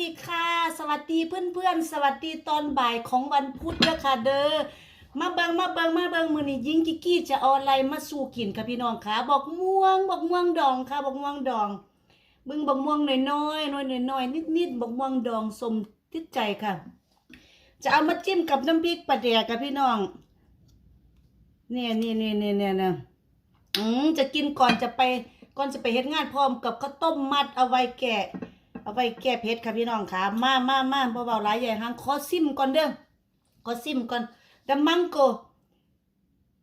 ดีค่ะ สวัสดีเพื่อนๆ สวัสดีตอนบ่ายของวันพุธเด้อค่ะเด้อมาเบิงมาเบิงมาเบิงมือนี้ยิงกิกกี้จะเอาอะไรมาสู่กินค่ะพี่น้องค่ะบอกม่วงบอกม่วงดองค่ะบอกม่วงดองเบึงบอกม่วงน้อยๆน้อยๆน้อยๆนิดๆบอกม่วงดองสมติดใจค่ะ จะเอามาจิ้มกับน้ำพริกปลาแดกค่ะพี่น้องเนี่ยเนี่ยเนี่ยเนี่ยเนี่ยนะอืมจะกินก่อนจะไปก่อนจะไปเฮ็ดงานพร้อมกับข้าวต้มมัดเอาไว้แกะ เอาไปแก้เพชรค่ะพี่น้องค่ะ มามามาเบาๆหลายใหญ่หางคอซิมก่อนเด้อคอซิมก่อนแต่มังโก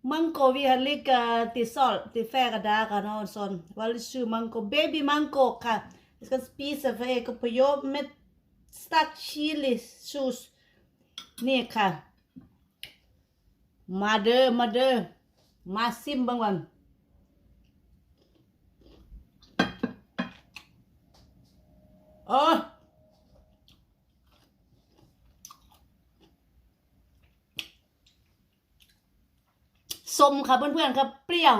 มังโกวิฮัลลิกติซอลติแฟกระดากานอนซอนวัลชื่อมังโกเบบี้มังโกค่ะ ska spisa för ekopojo med สตักชิลลิชูสเนี่ค่ะ มาเดอมาเดอมาซิมบางวัน เออส้มค่ะเพื่อนๆครับเปรี้ยว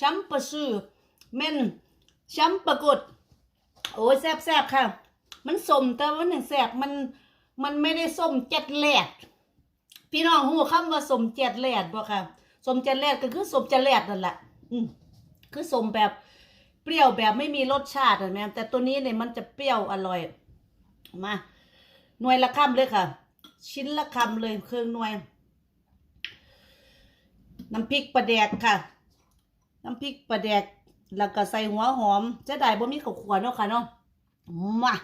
ช้ำปะซื้อเม่นช้ำประกดโอ้ยแซ่บๆค่ะ มันส้มแต่ว่าหนึ่งแซบมันมันไม่ได้ส้มเจ็ดแหลดพี่น้องหูคำว่าสมเจ็ดแหลดบ่ค่ะสมเจ็ดแหลดก็คือสมเจ็ดแหลดนั่นแหละอืมคือสมแบบ เปรี้ยวแบบไม่มีรสชาติเห็นไหมแต่ตัวนี้เนี่ยมันจะเปรี้ยวอร่อย มา หน่วยละคำเลยค่ะ ชิ้นละคำเลยเครื่องหน่วย น้ำพริกปลาแดกค่ะ น้ำพริกปลาแดกแล้วก็ใส่หัวหอมจะได้บ่มีข้าวขวานเนาะค่ะเนาะมา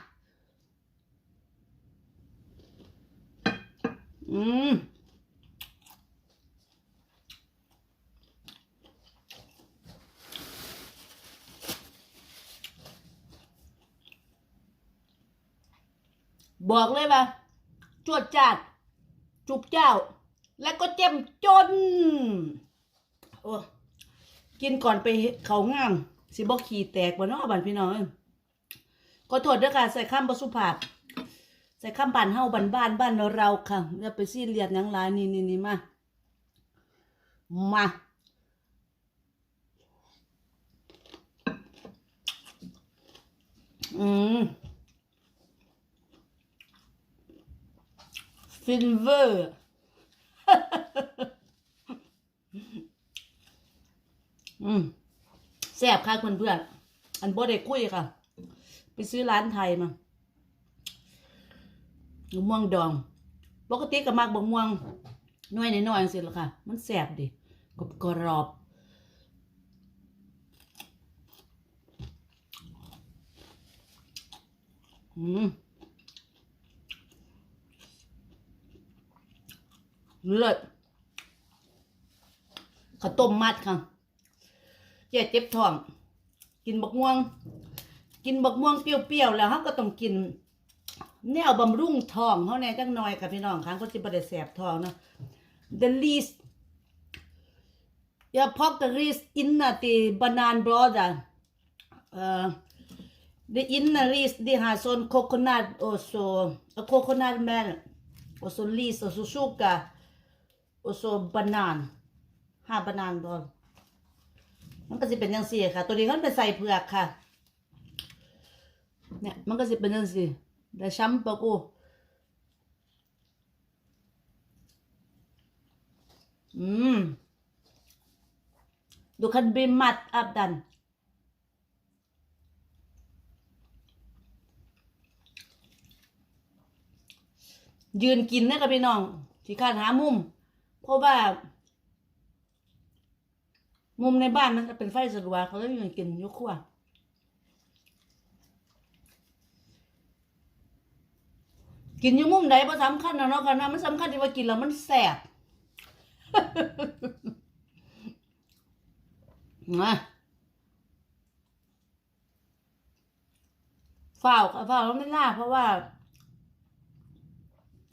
อืม บอกเลยว่าจวดจาดจุบเจ้า และก็เจ็มจน โอ้กินก่อนไปเขางาม สิบอกขี่แตกบ่เนาะบันพี่น้องเอ้ยขอโทษด้วยค่ะ ใส่ข้ามบสุภาพ ใส่ข้ามบ้านเฮาบ้านบ้านบ้านเราค่ะอย่าไปซีเรียสหยังหลายนี่นี่นี่มา มาอืม ฟินเวอร์ อืมแซ่บค่ะเพื่อนๆอันบ่ได้คุยค่ะ ไปซื้อร้านไทยมาบม่วงดอง ปกติก็มักบะม่วงน้อยน้อยๆจังซี่ล่ะค่ะ มันแซ่บดิกรอบกรอบอืม เลิศข้าวต้มมัดค่ะเจ๊เจ็บท้อง กินบักม่วง กินบักม่วงเปรี้ยวๆแล้วเขาก็ต้องกิน แนวบำรุงท้องเขาแน่จังหน่อยค่ะพี่น้องค่ะเขาจะบ่ได้แสบท้องนะ the least อย่าพอก the least in the banana brother เอ่อ the inner least the has on coconut also a coconut milk also least also sugar also banan ห้าบานานบอลมันก็จะเป็นยังสี่ค่ะ ตัวนี้มันเป็นใส่เผือกค่ะ เนี่ยมันก็จะเป็นยังสี่เดี๋ยวช้ำปะกูอืมดูคันบิมัดอับดันยืนกิ เพราะว่า มุมในบ้านมันจะเป็นไฟสะดวกเขาเลยยืนกินยกขั้วกินอยู่มุมใดบ่สำคัญนะเนาะค่ะนะมันสำคัญที่ว่ากินแล้วมันแสบนะฝ้าวค่ะฝ้าวแล้วไม่ล่าเพราะว่า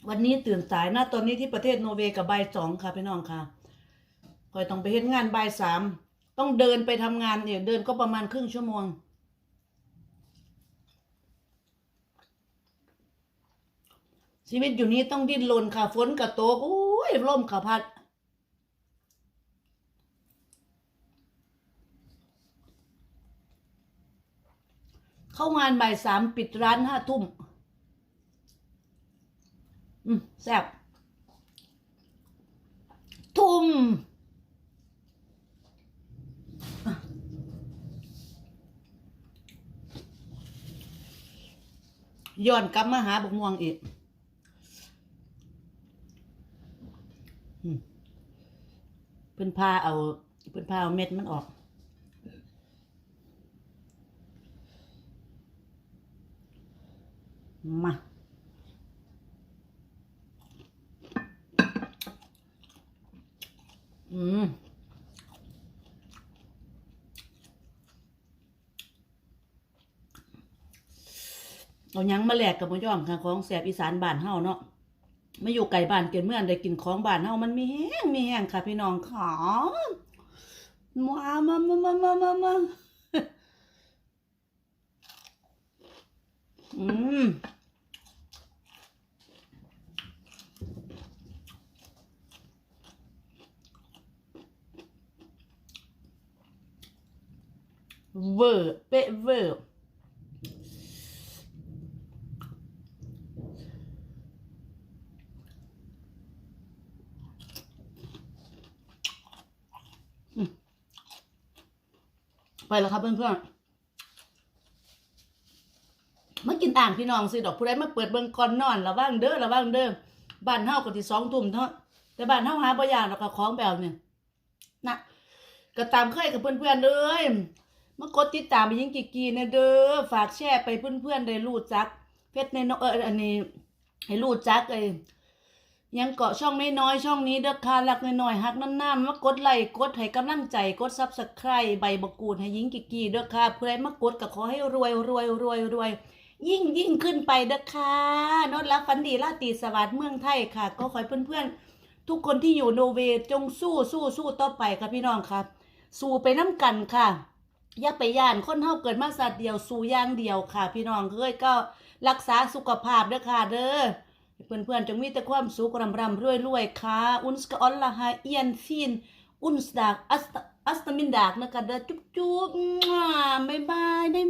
วันนี้ตื่นสายนะตอนนี้ที่ประเทศโนเวย์กับใบสองค่ะพี่น้องค่ะคอยต้องไปเฮ็ดงานใบสามต้องเดินไปทำงานเนี่ยเดินก็ประมาณครึ่งชั่วโมงชีวิตอยู่นี้ต้องดิ้นรนค่ะฝนกับโตกโอ้ยร่มขาพัด เข้างานบ่ายสามปิดร้านห้าทุ่ม แซ่บทุ่มย้อนกลับมาหาบกม่วงอีกเพิ่นพาเอาเพิ่นพาเอาเม็ดมันออก มา อืมเอายังมาแลกกับมะย่อมค่ะของแสบอีสานบ้านเฮาเนาะไม่อยู่ไกลบ้านเกินเมื่อนได้กินของบ้านเฮามันมีแห้งมีแห้งค่ะ พี่น้องขามามามามามามามาอืม เวอร์เป๊ะเวอร์ไปแล้วครับเพื่อนๆมากินอ่างพี่น้องสิดอกผู้ใดมาเปิดเบิ่งก่อนนอนระวังเด้อระวังเด้อบ้านเฮาก็สิสองทุ่มเท่าแต่บ้านเฮาหาบ่ยากดอกก็ของแบบเนี่ยนะก็ตามเคยกับเพื่อนๆเด้ย มากดติดตามไปยิงกิกกีนะเด้อฝากแชร์ไปเพื่อนๆได้รู้จัก เพชรในเนาะเอออันนี้ให้รู้จักเอ้ยยังเกาะช่องน้อยๆช่องนี้เด้อค่ะรักน้อยๆฮักน้ำๆมากดไลค์กดให้กำลังใจกดซับสไครต์ใบบกูดให้ยิงกิกกีเด้อค่ะเพื่อให้มากดก็ขอให้รวยรวยรวยรวยยิ่งยิ่งขึ้นไปเด้อค่ะนอนรับฝันดีราตรีสวัสดิ์เมืองไทยค่ะ ก็ขอให้เพื่อนๆ ทุกคนที่อยู่โนเวจงสู้สู้สู้ต่อไปค่ะพี่น้องครับ สู้ไปน้ำกันค่ะ อย่าไปย่านคนเฮาเกิดมาสัตว์เดียวสู่อย่างเดียวค่ะ พี่น้องเคยก็รักษาสุขภาพเด้อค่ะเด้อเพื่อนๆจงมีแต่ความสุขร่ำร่ำรวยรวยๆค่ะอุนสกอลละฮะเอียนฟินอุนสดากอัสตอัสตมินดากนะคะเด้อจุ๊บจุ๊บบ๊ายบายได้